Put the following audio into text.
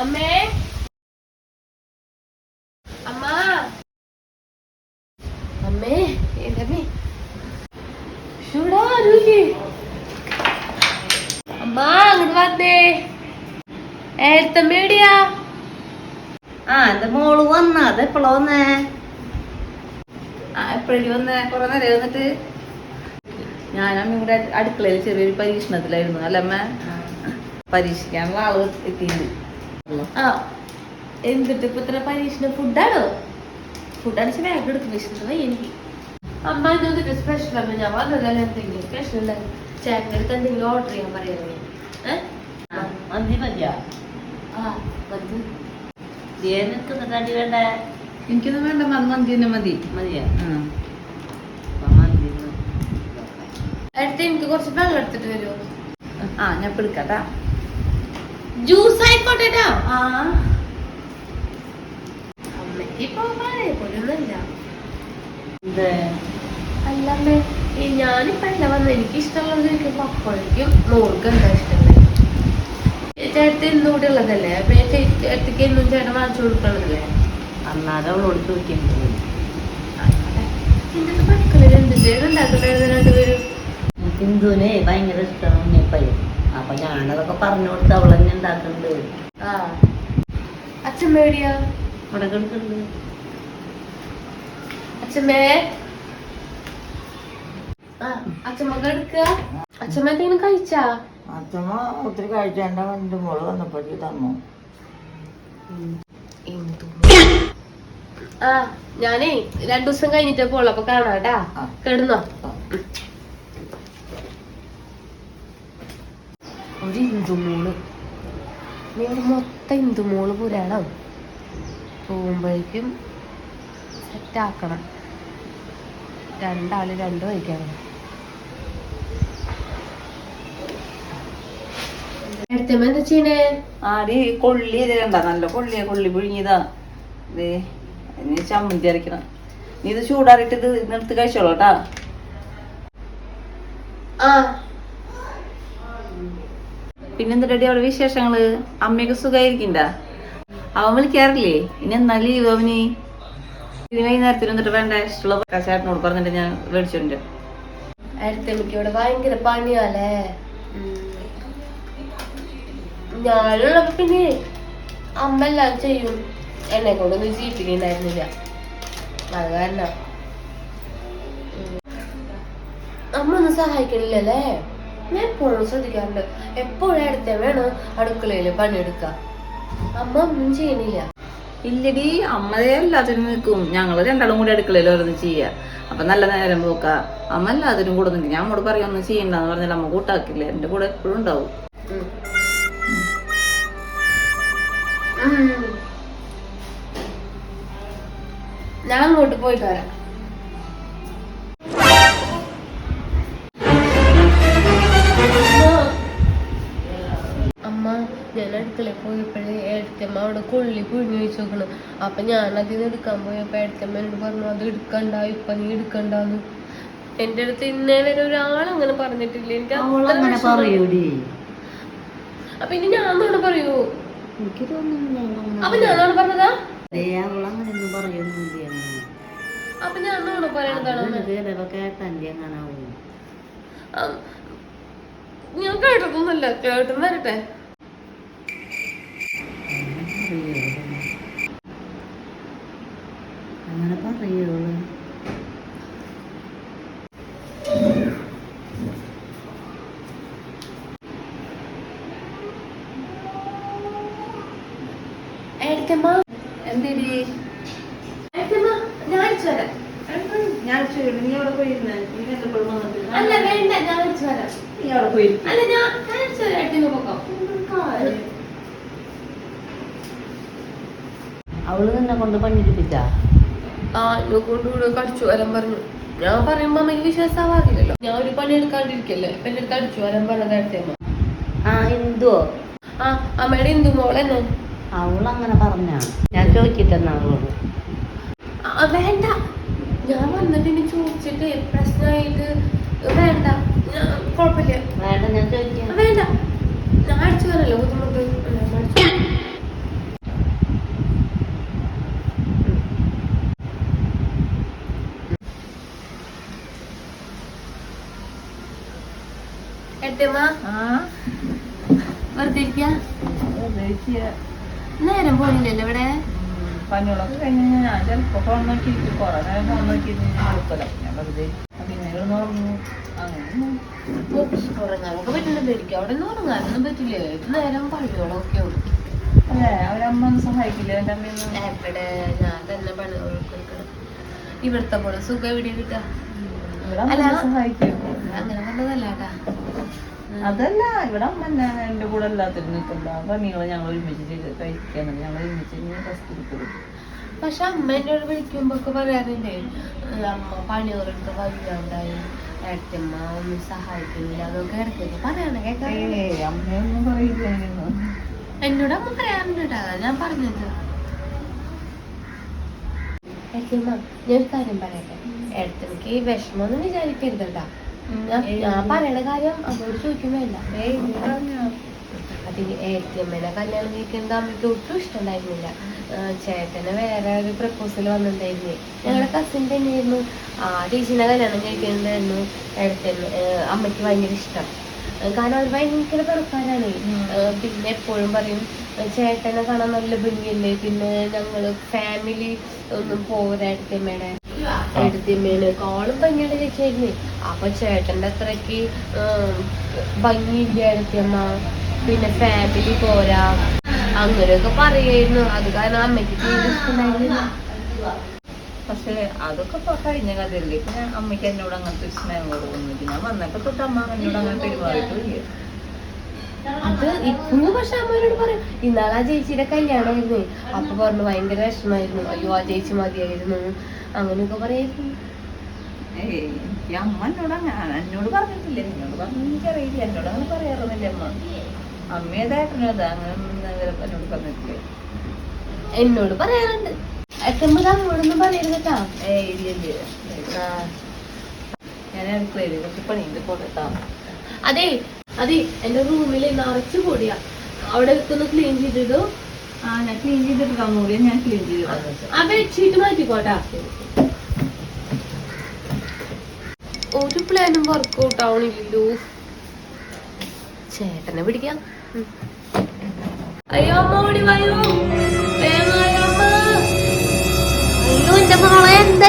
അമ്മേ. അമ്മ. അമ്മേ എന്തമ്മേ ചൂടാരൂല്ലേ അമ്മ അങ്ങോട്ട് വന്നേ. ഏത്തമ്മേടിയാ ആ എന്റെ മോൾ വന്ന. അത് എപ്പോഴാ വന്നേ? ആ എപ്പോഴും വന്നേ. കുറെ നേരം വന്നിട്ട്. ഞാനമ്മ ഇവിടെ അടുക്കളയിൽ ചെറിയൊരു പരീക്ഷണത്തിലായിരുന്നു. അല്ലമ്മ പരീക്ഷിക്കാനുള്ള ആൾ എത്തിയിട്ടുണ്ട്. ആ എന്തിട്ട് ഇപ്പൊ ഇത്ര പരീക്ഷണ ഫുഡാണോ ഫുഡാണ് ബാഗ് എടുത്ത് വെച്ചിട്ടുള്ളത് എനിക്ക്. അമ്മ ഇതൊന്നിട്ട് സ്പെഷ്യൽ അമ്മ ഞാൻ വന്നതല്ല എന്തെങ്കിലും സ്പെഷ്യൽ ഉണ്ടാകും ചേട്ടന്റെ അടുത്ത് എന്തെങ്കിലും ഓർഡർ ചെയ്യാൻ പറയാമേ ഏഹ് മന്തി മതിയാ? ആ തടി വേണ്ട? എനിക്കൊന്നും വേണ്ട മന്തി തന്നെ മതി. മതിയാ? അടുത്ത് എനിക്ക് കുറച്ച് വെള്ളം എടുത്തിട്ട് വരുമോ ആ ഞാൻ ഇപ്പൊ എടുക്കാട്ടാ. ജ്യൂസ് ആയിക്കോട്ടെ ആ. അമ്മയ്ക്ക് പഴയ പോലൊന്നുമല്ല. അല്ലമ്മേ ഞാനിപ്പോ അല്ല വന്ന? എനിക്ക് ഇഷ്ടമുള്ളത് എനിക്ക് പപ്പഴയ്ക്കും മോൾക്ക് എന്താ ഇഷ്ടമല്ലേ ചേട്ടൻ ഇന്നും കൂടെ ഉള്ളതല്ലേ? അപ്പൊ ചേട്ടത്തിക്ക് എന്നും ചേട്ടൻ വാങ്ങിച്ചു കൊടുക്കണതല്ലേ അന്നാലും അവളോട് ചോദിക്കുന്നത് എന്നിട്ട് മക്കളിൽ എന്ത്? ചേട്ടൻ ഉണ്ടാക്കുന്നത് രണ്ടുപേരും ഹിന്ദുവിനെ ഭയങ്കര ഇഷ്ടമാണ് ഉണ്ണിയപ്പയ്യ അപ്പൊ ഞാനതൊക്കെ പറഞ്ഞു കൊടുത്ത് അവൾ തന്നെ ഉണ്ടാക്കുന്നുണ്ട് കിടക്കുന്നുണ്ട് അച്ഛമ്മേ. അച്ഛമ്മ എന്തെങ്കിലും കഴിച്ചാ? അച്ഛമ്മ ഒത്തിരി കഴിച്ചേണ്ട മോൾ വന്നപ്പോഴേക്ക് തന്നു. ആ ഞാനേ രണ്ടു ദിവസം കഴിഞ്ഞിട്ടേ പോളൂ അപ്പൊ കാണാട്ടാ. കിടന്നോ. ഒരു ഇന്ദുമോൾ. ഞങ്ങൾ മൊത്തം ഇന്ദുമോൾ പുരാണം പോകുമ്പോഴേക്കും സെറ്റാക്കണം രണ്ടാൾ രണ്ട് വഴിക്കാണ്. അടുത്തമ്മ എന്താ ചെയ്യണേ? ആടി കൊള്ളി ഇത് കണ്ട. നല്ല കൊള്ളിയാ. കൊള്ളി പുഴുങ്ങിയതാ. ദേ ഇനി ചമ്മന്തി അരക്കണം. നീ ഇത് ചൂടാറിയിട്ട് ഇത് നിർത്തി കഴിച്ചോളൂ കേട്ടാ. ആ. പിന്നെന്തിട്ടടി അവിടെ വിശേഷങ്ങൾ? അമ്മയൊക്കെ സുഖമായിരിക്കണ്ട അവൻ വിളിക്കാറില്ലേ? ഇനി എന്നാ ലീവ് അവന്? ഇനി വൈകുന്നേരത്തിന് വന്നിട്ട് വേണ്ട ഇഷ്ടമുള്ള ചേട്ടനോട് പറഞ്ഞിട്ട് ഞാൻ മേടിച്ചിട്ടുണ്ട് ഇവിടെ ഭയങ്കര പണിയാലേ ഞാനുള്ളപ്പോ പിന്നെ അമ്മ എല്ലാം ചെയ്യും. എന്നെ കൊണ്ടൊന്നും ജീവിപ്പിക്കുന്നുണ്ടായിരുന്നില്ല അത് കാരണം. അമ്മ ഒന്നും സഹായിക്കണില്ലല്ലേ? ഞാൻ എപ്പോഴും ശ്രദ്ധിക്കാറുണ്ട്. എപ്പോഴും വേണം അടുക്കളയിൽ പണിയെടുക്ക അമ്മ ഒന്നും ചെയ്യണില്ല. ഇല്ലടി അമ്മയെ എല്ലാത്തിനും നിൽക്കും. ഞങ്ങൾ രണ്ടാളും കൂടി അടുക്കളയിൽ ഓരോന്ന് ചെയ്യാ. അപ്പൊ നല്ല നേരം പോക്ക. അമ്മ എല്ലാത്തിനും കൂടെ നിൽക്കും. ഞാൻ അമ്മോട് പറയാം ഒന്നും ചെയ്യണ്ടെന്ന് പറഞ്ഞാൽ അമ്മ കൂട്ടാക്കില്ല. എന്റെ കൂടെ എപ്പോഴും ഉണ്ടാവും. ഞാൻ അങ്ങോട്ട് പോയിട്ട് വരാം. ഞാൻ അടുക്കളയിൽ പോയപ്പോഴേ ഏട്ടത്തമ്മ അവിടെ കൊള്ളി പുഴിഞ്ഞു വെച്ച് നോക്കണം അപ്പൊ ഞാൻ അതിൽ നിന്ന് എടുക്കാൻ പോയപ്പോ ഏട്ടത്തമ്മ എന്നോട് പറഞ്ഞു അത് എടുക്കണ്ട ഇപ്പൊ നീ എടുക്കണ്ടെന്ന്. എന്റെ അടുത്ത് ഇന്നേ വരെ ഒരാളങ്ങനെ പറഞ്ഞിട്ടില്ല. എനിക്ക് അപ്പൊ ഇനി ഞാൻ നോട് പറയൂ? എനിക്ക് അപ്പൊ ഞാൻ നോട് പറഞ്ഞതാ? അപ്പൊ ഞാൻ പറയണതാണ് അങ്ങനെ കേട്ടതൊന്നുമല്ല കേട്ടും വരട്ടെ അങ്ങനെ പറയുള്ളൂ ഏട്ടത്തമ്മ എന്തിടി ഏട്ടത്തമ്മ ഞാൻ അടിച്ചു വരാം ഞാൻ ചെയ്യണം നീ അവിടെ പോയിരുന്നേ നീ എപ്പോഴും വന്നിട്ട് അല്ല വേണ്ട ഞാൻ അല്ല ഞാൻ ഞാൻ അടിച്ചു വരാം ഏട്ടത്തമ്മ പോക്കാം കാര്യം അവൾ നിന്നെ കൊണ്ട് പണിയെടുപ്പിച്ച? ആ എന്നെ കടിച്ചു വരാൻ പറഞ്ഞു. ഞാൻ പറയുമ്പോ അമ്മയ്ക്ക് വിശ്വാസമാവാറില്ലല്ലോ ഞാൻ ഒരു പണി എടുക്കാണ്ടിരിക്കല്ലേ. അപ്പൊ അടിച്ചു വരാൻ ഏട്ടത്തമ്മ ആ എന്തോ ആ അമ്മയുടെ ഇന്ദു മോളെന്നെ? അങ്ങനെ പറഞ്ഞ. ഞാൻ ചോദിച്ചിട്ടെന്നാ അവളോട്? ആ, വേണ്ട. ഞാൻ വന്നിട്ട് ഇനി ചോദിച്ചിട്ട് പ്രശ്നമായിട്ട് വേണ്ട. ഞാൻ- കുഴപ്പമില്ല. വേണ്ട ഞാൻ ചോദിക്കാം. വേണ്ട. ഞാൻ അടിച്ചു വരല്ലോ ബുദ്ധിമുട്ട്? ഞാൻ അടിച്ചു എടുത്തമ്മ ആ വെറുതെ. നേരം പോയില്ലല്ലോ ഇവിടെ. പണികളൊക്കെ കഴിഞ്ഞ് ഞാൻ ചിലപ്പോ ഫോൺ നോക്കിയിരിക്കും കുറെ നേരം ഫോൺ നോക്കിയിരുന്ന് ഞാൻ വെറുതെ പിന്നെ കിടന്ന് ഉറങ്ങും അങ്ങനെ ഉറങ്ങാനൊക്കെ പറ്റുന്നുണ്ട് അവിടെ നിന്ന് ഉറങ്ങാനൊന്നും പറ്റില്ല. ഏത് നേരം പണികളൊക്കെ ഉണ്ട് അല്ലേ അവരമ്മ ഒന്നും സഹായിക്കില്ല എന്റെ അമ്മയൊന്നും എവിടെ? ഞാൻ തന്നെ ഇവിടുത്തെ പോലെ സുഖം എവിടെ കിട്ടാ അല്ല. സഹായിക്കും. അങ്ങനെ അതല്ല ഇവിടെ അമ്മ തന്നെ എന്റെ കൂടെ എല്ലാത്തിനും നിൽക്കണ്ട പണികൾ ഞങ്ങൾ ഒരുമിച്ച് ചെയ്ത് കഴിക്കാന്നുണ്ട് ഞങ്ങൾ ഒരുമിച്ച് റെസ്റ്റ് എടുക്കും പക്ഷെ അമ്മ എന്നോട് വിളിക്കുമ്പോ ഒക്കെ പറയാറുണ്ട് "ഏഹ് അമ്മ പണികളെടുത്ത് വയ്യാണ്ടായി ഏട്ടമ്മ ഒന്നും സഹായിക്കുന്നില്ല അതൊക്കെ ഇടയ്ക്കൊക്കെ പറയണ കേൾക്കാം അമ്മയൊന്നും പറയില്ല എന്നോട് അമ്മ പറയാറുണ്ട് ഞാൻ പറഞ്ഞത്. ഏട്ടമ്മ ഞാൻ ഒരു കാര്യം പറയട്ടെ? ഏട്ടത്തിക്ക് വിഷമമൊന്നും വിചാരിക്കരുത് കേട്ടാ ഞാൻ പറയണ കാര്യം അമ്മയോട് ചോദിക്കുമ്പോ അല്ല അതിന് ഏട്ടമ്മേനെ കല്യാണം കഴിക്കുന്നത് അമ്മയ്ക്ക് ഒട്ടും ഇഷ്ടമുണ്ടായിരുന്നില്ല. ചേട്ടന് വേറെ ഒരു പ്രപ്പോസൽ വന്നിട്ടുണ്ടായിരുന്നേ. ഞങ്ങളുടെ കസിൻ തന്നെയായിരുന്നു ആ ടീച്ചറിനെ കല്യാണം കഴിക്കുന്നുണ്ടായിരുന്നു ഏട്ടത്തിന് ഏഹ് അമ്മയ്ക്ക് ഭയങ്കര ഇഷ്ടം. കാരണം അവർ ഭയങ്കര പിറക്കാരാണ്. പിന്നെ എപ്പോഴും പറയും ചേട്ടനെ കാണാൻ നല്ല ഭംഗിയല്ലേ പിന്നെ ഞങ്ങൾ ഫാമിലി ഒന്നും പോരാ ഏട്ടമ്മയുടെ എടുത്തിമ്മേനേക്കാളും ഭംഗിയുള്ള ചേച്ചിയായിരുന്നേ. അപ്പൊ ചേട്ടന്റെ അത്രയ്ക്ക് ഏഹ് ഭംഗിയില്ല എടുത്തിയമ്മ പിന്നെ ഫാമിലി പോരാ? അങ്ങനെയൊക്കെ പറയായിരുന്നു. അത് കാരണം അമ്മയ്ക്ക് തീരെ പക്ഷേ അതൊക്കെ ഇപ്പൊ കഴിഞ്ഞ കഥയല്ലേ? പിന്നെ അമ്മയ്ക്ക് എന്നോട് അങ്ങനത്തെ ഒരു സ്നേഹം കൊടുക്കുന്നില്ല ഞാൻ വന്നപ്പോ തൊട്ട് അമ്മ എന്നോട് അങ്ങനെ പെരുമാറിയിട്ടില്ല. അത് ഇപ്പൊ പക്ഷെ അമ്മയോട് പറയും ഇന്നാളാ ചേച്ചിയുടെ കല്യാണമായിരുന്നു. അപ്പൊ പറഞ്ഞു ഭയങ്കര വിഷമായിരുന്നു അയ്യോ ആ ചേച്ചി മതിയായിരുന്നു. അങ്ങനെയൊക്കെ പറയായിരുന്നു ഏയ് എനിക്ക് അമ്മ എന്നോട് അങ്ങനെ എന്നോട് പറഞ്ഞിട്ടില്ല? എന്നോട് പറഞ്ഞു എനിക്കറിയില്ല എന്നോട് അങ്ങനെ പറയാറൊന്നുമില്ല അമ്മ. അമ്മേതായിട്ടോ അതാ അങ്ങനെ എന്നോട് പറഞ്ഞിട്ടില്ല? എന്നോട് പറയാറുണ്ട്. എത്തുമ്പോൾ അമ്മയോടൊന്നും പറയരുത് കേട്ടാ. ഏയ് ഇല്ല ഇല്ല. ഞാൻ അടുക്കളയിൽ കുറച്ച് പണിയുണ്ട്. പോകട്ടാ അതെ അതെ എന്റെ റൂമിൽ നിറച്ച് പൊടിയാ. അവിടെ ഒന്ന് ക്ലീൻ ചെയ്തിട്ടു ആ ചെയ്തിട്ട് ഞാൻ ക്ലീൻ ഒരു പ്ലാനും വർക്കൗട്ട് ആവണില്ലല്ലോ. ചേട്ടനെ പിടിക്കാം. അയ്യോ മോടി ഓടി അയ്യോ എന്റെ മോളെ എന്തെ